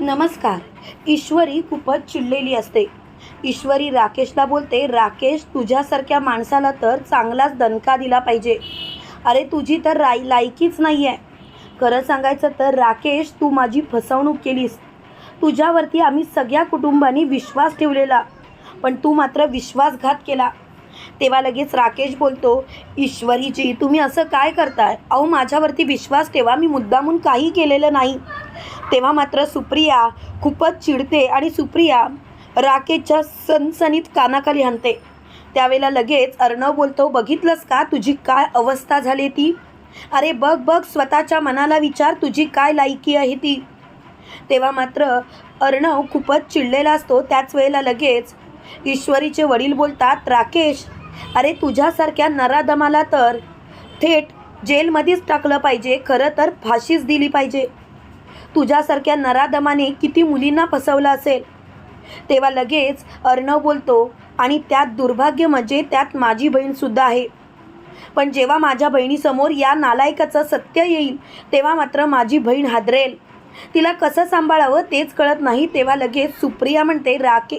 नमस्कार. ईश्वरी खूपच चिडलेली असते. ईश्वरी राकेशला बोलते राकेश तुझ्यासारख्या माणसाला तर चांगलाच दणका दिला पाहिजे. अरे तुझी तर राई लायकीच नाही आहे खरं सांगायचं तर राकेश तू माझी फसवणूक केलीस. तुझ्यावरती आम्ही सगळ्या कुटुंबांनी विश्वास ठेवलेला पण तू मात्र विश्वासघात केला. तेव्हा लगेच राकेश बोलतो ईश्वरीजी तुम्ही असं काय करताय? अहो माझ्यावरती विश्वास ठेवा मी मुद्दामून काही केलेलं नाही. तेव्हा मात्र सुप्रिया खूपच चिडते आणि सुप्रिया राकेशच्या सनसनीत कानाखाली हाणते. त्यावेळेला लगेच अर्णव बोलतो बघितलंस का तुझी काय अवस्था झाली ती? अरे बघ बघ स्वतःच्या मनाला विचार तुझी काय लायकी आहे ती? तेव्हा मात्र अर्णव खूपच चिडलेला असतो. त्याच वेळेला लगेच ईश्वरीचे वडील बोलतात राकेश अरे तुझ्यासारख्या नरादमाला तर थेट जेलमध्येच टाकलं पाहिजे. खरं तर फाशीच दिली पाहिजे. तुझ्यासारख्या नरादमाने किती मुलींना फसवलं असेल? तेव्हा लगेच अर्णव बोलतो आणि त्यात दुर्भाग्य म्हणजे त्यात माझी बहीणसुद्धा आहे. पण जेव्हा माझ्या बहिणीसमोर या नालायकाचं सत्य येईल तेव्हा मात्र माझी बहीण हादरेल. तिला कसं सांभाळावं तेच कळत नाही. तेव्हा लगेच सुप्रिया म्हणते राके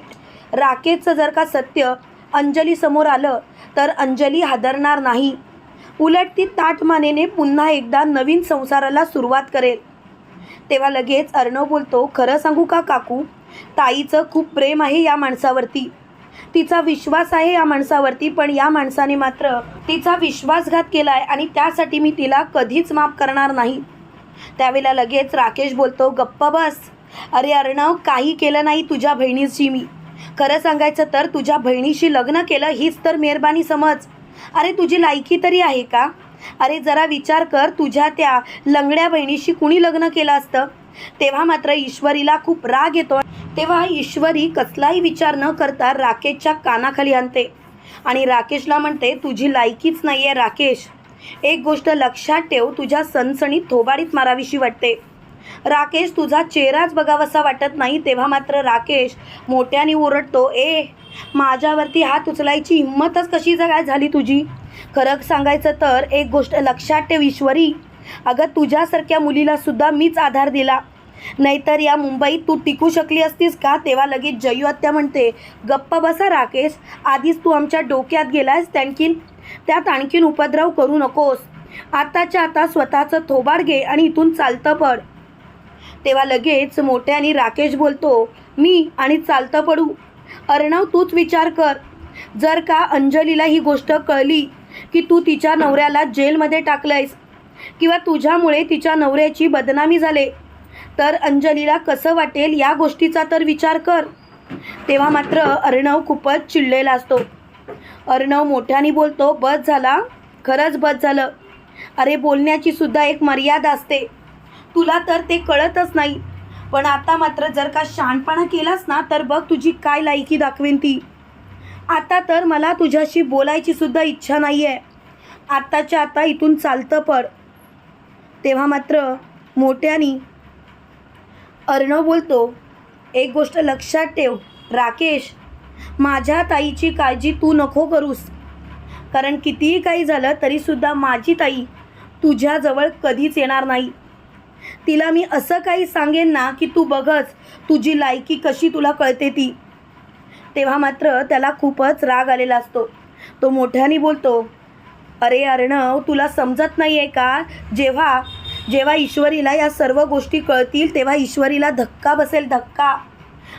राकेशचं जर का सत्य अंजलीसमोर आलं तर अंजली हादरणार नाही. उलट ती ताटमानेने पुन्हा एकदा नवीन संसाराला सुरुवात करेल. तेव्हा लगेच अर्णव बोलतो खरं सांगू का काकू? ताईचं खूप प्रेम आहे या माणसावरती. तिचा विश्वास आहे या माणसावरती पण या माणसाने मात्र तिचा विश्वासघात केला आहे आणि त्यासाठी मी तिला कधीच माफ करणार नाही. त्यावेळेला लगेच राकेश बोलतो गप्प बस. अरे अर्णव काही केलं नाही तुझ्या बहिणीशी मी. खरं सांगायचं तर तुझ्या बहिणीशी लग्न केलं हीच तर मेहरबानी समज. अरे तुझी लायकी तरी आहे का? अरे जरा विचार कर तुझ्या त्या लंगड्या बहिणीशी कुणी लग्न केलं असतं? तेव्हा मात्र ईश्वरीला खूप राग येतो. तेव्हा ईश्वरी कसलाही विचार न करता राकेशच्या कानाखाली आणते. आणि राकेशला म्हणते तुझी लायकीच नाही आहे राकेश. एक गोष्ट लक्षात ठेव तुझ्या सणसणीत थोबाडीत मारावीशी वाटते. राकेश तुझा चेहराच बघावासा वाटत नाही तेव्हा मात्र राकेश मोठ्याने ओरडतो ए माझ्यावरती हात उचलायची हिंमतच कशी जगाय झाली तुझी? खरं सांगायचं तर एक गोष्ट लक्षात ठेव ईश्वरी. अगं तुझ्यासारख्या मुलीला सुद्धा मीच आधार दिला. नाहीतर या मुंबईत तू टिकू शकली असतीस का? तेव्हा लगेच जयू आत्या म्हणते गप्पा बसा राकेश आधीच तू आमच्या डोक्यात गेलास त्यांकीन. त्यात आणखीन उपद्रव करू नकोस. आताच्या आता स्वतःचं थोबाड घे आणि इथून चालतं पड. तेव्हा लगेच मोठ्याने राकेश बोलतो मी आणि चालतं पडू. अर्णव तूच विचार कर. जर का अंजलीला ही गोष्ट कळली की तू तिच्या नवऱ्याला जेलमध्ये टाकलंयस किंवा तुझ्यामुळे तिच्या नवऱ्याची बदनामी झाले तर अंजलीला कसं वाटेल या गोष्टीचा तर विचार कर. तेव्हा मात्र अर्णव खूपच चिडलेला असतो. अर्णव मोठ्याने बोलतो बस झाला. खरंच बस झालं. अरे बोलण्याची सुद्धा एक मर्यादा असते. तुला तर ते कळतच नाही. पण आता मात्र जर का शहाणपणा केलास ना तर बघ तुझी काय लायकी दाखवेन ती. आता तर मला तुझ्याशी बोलायची सुद्धा इच्छा नाही आहे आत्ताच्या आता इथून चालतं पड. तेव्हा मात्र मोठ्यानी अर्णव बोलतो एक गोष्ट लक्षात ठेव राकेश माझ्या ताईची काळजी तू नको करूस. कारण कितीही काही झालं तरीसुद्धा माझी ताई तुझ्याजवळ कधीच येणार नाही. तिला मी असं काही सांगेन ना की तू बघच तुझी लायकी कशी तुला कळते ती. तेव्हा मात्र त्याला खूपच राग आलेला असतो. तो मोठ्याने बोलतो अरे अर्णव तुला समजत नाही आहे का? जेव्हा जेव्हा ईश्वरीला या सर्व गोष्टी कळतील तेव्हा ईश्वरीला धक्का बसेल धक्का.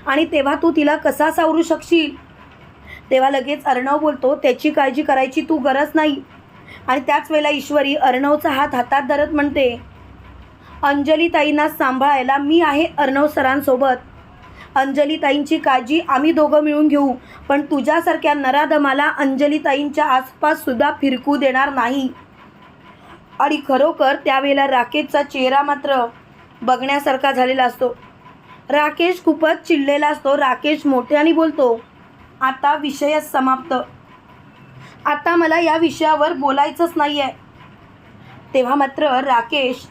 आणि तेव्हा तू तिला कसा सावरू शकशील? तेव्हा लगेच अर्णव बोलतो त्याची काळजी करायची तू गरज नाही. आणि त्याच वेळेला ईश्वरी अर्णवचा हात हातात धरत म्हणते अंजली ताईंना सांभाळायला मी आहे अर्णव सरांसोबत. अंजलीताईंची काळजी आम्ही दोघं मिळून घेऊ. पण तुझ्यासारख्या नराधमाला अंजलीताईंच्या आसपाससुद्धा आसपास सुद्धा फिरकू देणार नाही. आणि खरोखर त्यावेळेला राकेशचा चेहरा मात्र बघण्यासारखा झालेला असतो. राकेश खूपच चिडलेला असतो. राकेश मोठ्याने बोलतो आता विषयच समाप्त. आता मला या विषयावर बोलायचंच नाही आहे तेव्हा मात्र राकेश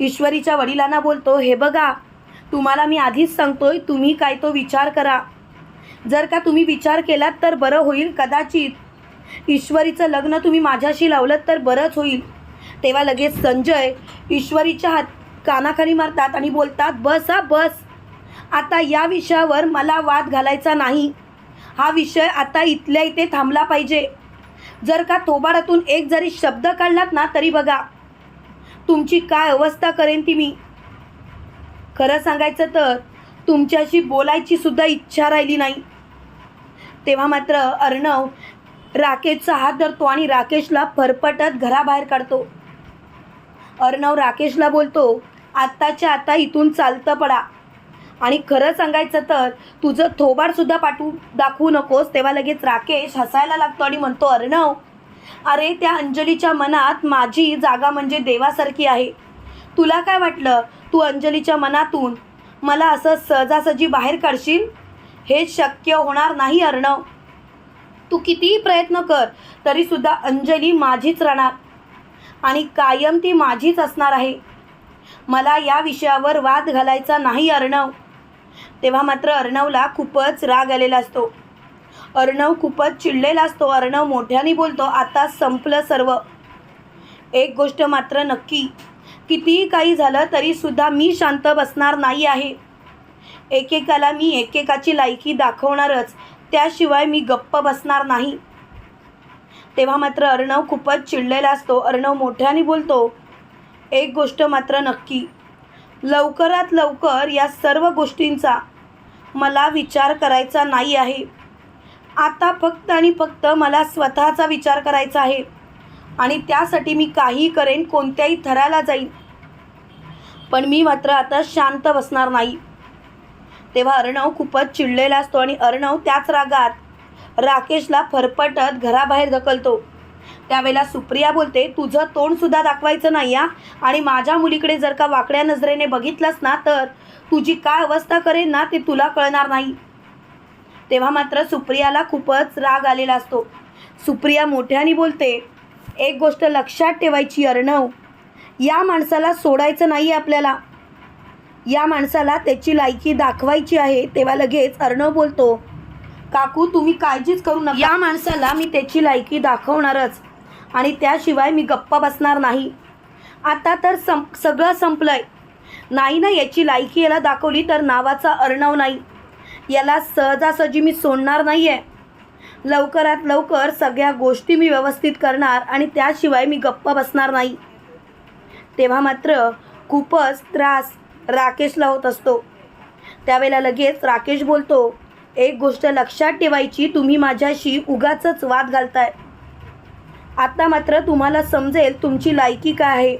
ईश्वरीच्या वडिलांना बोलतो हे बघा तुम्हाला मी आधीच सांगतोय तुम्ही काय तो विचार करा. जर का तुम्ही विचार केलात तर बरं होईल कदाचित ईश्वरीचं लग्न तुम्ही माझ्याशी लावलं तर बरंच होईल. तेव्हा लगेच संजय ईश्वरीच्या हात कानाखाली मारतात आणि बोलतात बस हा बस. आता या विषयावर मला वाद घालायचा नाही. हा विषय आता इथल्या इथे थांबला पाहिजे. जर का थोबाडातून एक जरी शब्द काढलात ना तरी बघा. तुमची काय अवस्था करेन ती मी. खरं सांगायचं तर तुमच्याशी बोलायची सुद्धा इच्छा राहिली नाही. तेव्हा मात्र अर्णव राकेशचा हात धरतो आणि राकेशला फरफटत घराबाहेर काढतो. अर्णव राकेशला बोलतो आत्ताच्या आता इथून चालतं पडा. आणि खरं सांगायचं तर तुझं थोबाडसुद्धा पाठवू दाखवू नकोस तेव्हा लगेच राकेश हसायला लागतो आणि म्हणतो अर्णव अरे त्या अंजलीच्या मनात माझी जागा म्हणजे देवासारखी आहे. तुला काय वाटलं? तू अंजलीच्या मनातून मला असं सहजासहजी बाहेर काढशील? हे शक्य होणार नाही अर्णव. तू कितीही प्रयत्न कर तरीसुद्धा अंजली माझीच राहणार आणि कायम ती माझीच असणार आहे. मला या विषयावर वाद घालायचा नाही अर्णव. तेव्हा मात्र अर्णवला खूपच राग आलेला असतो. अर्णव खूपच चिडलेला असतो. अर्णव मोठ्याने बोलतो आता संपलं सर्व. एक गोष्ट मात्र नक्की कितीही काही झालं तरीसुद्धा मी शांत बसणार नाही आहे. एकेकाला मी एकेकाची लायकी दाखवणारच त्याशिवाय मी गप्प बसणार नाही. तेव्हा मात्र अर्णव खूपच चिडलेला असतो. अर्णव मोठ्याने बोलतो एक गोष्ट मात्र नक्की. लवकरात लवकर या सर्व गोष्टींचा मला विचार करायचा नाही आहे. आता फक्त आणि फक्त मला स्वतःचा विचार करायचा आहे. आणि त्यासाठी मी काही करेन कोणत्याही थराला जाईन. पण मी मात्र आता शांत बसणार नाही. तेव्हा अर्णव खूपच चिडलेला असतो आणि अर्णव त्याच रागात राकेशला फरफटत घराबाहेर ढकलतो. त्यावेळेला सुप्रिया बोलते तुझं तोंडसुद्धा दाखवायचं नाही या आणि माझ्या मुलीकडे जर का वाकड्या नजरेने बघितलंस ना तर तुझी काय अवस्था करेन ना ते तुला कळणार नाही. तेव्हा मात्र सुप्रियाला खूपच राग आलेला असतो. सुप्रिया मोठ्याने बोलते एक गोष्ट लक्षात ठेवायची अर्णव. या माणसाला सोडायचं नाही आपल्याला. या माणसाला त्याची लायकी दाखवायची आहे तेव्हा लगेच अर्णव बोलतो काकू तुम्ही काळजीच करू नका. या माणसाला मी त्याची लायकी दाखवणारच आणि त्याशिवाय मी गप्प बसणार नाही. आता तर सं सगळं संपलंय. नाही ना याची लायकी याला दाखवली तर नावाचा अर्णव नाही. याला सहजासहजी मी सोडणार नाही आहे लवकरात लवकर सगळ्या गोष्टी मी व्यवस्थित करणार आणि त्याशिवाय मी गप्प बसणार नाही. तेव्हा मात्र खूपच त्रास राकेशला होत असतो. त्यावेळेला लगेच राकेश बोलतो एक गोष्ट लक्षात ठेवायची तुम्ही माझ्याशी उगाचच वाद घालताय. आता मात्र तुम्हाला समजेल तुमची लायकी काय आहे.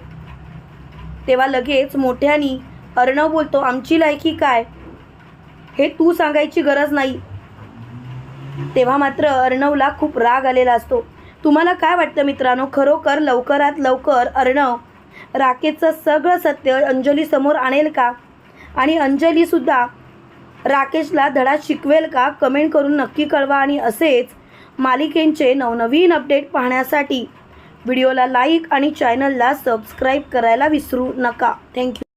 तेव्हा लगेच मोठ्यानी अर्णव बोलतो आमची लायकी काय? हे तू सांगायची गरज नाही. तेव्हा मात्र अर्णवला खूप राग आलेला असतो. तुम्हाला काय वाटतं मित्रांनो? खरोखर लवकरात लवकर अर्णव राकेशचं सगळं सत्य अंजलीसमोर आणेल का? आणि अंजलीसुद्धा राकेशला धडा शिकवेल का? कमेंट करून नक्की कळवा आणि असेच मालिकेंचे नवनवीन अपडेट पाहण्यासाठी व्हिडिओला लाईक आणि चॅनलला सबस्क्राईब करायला विसरू नका. थँक्यू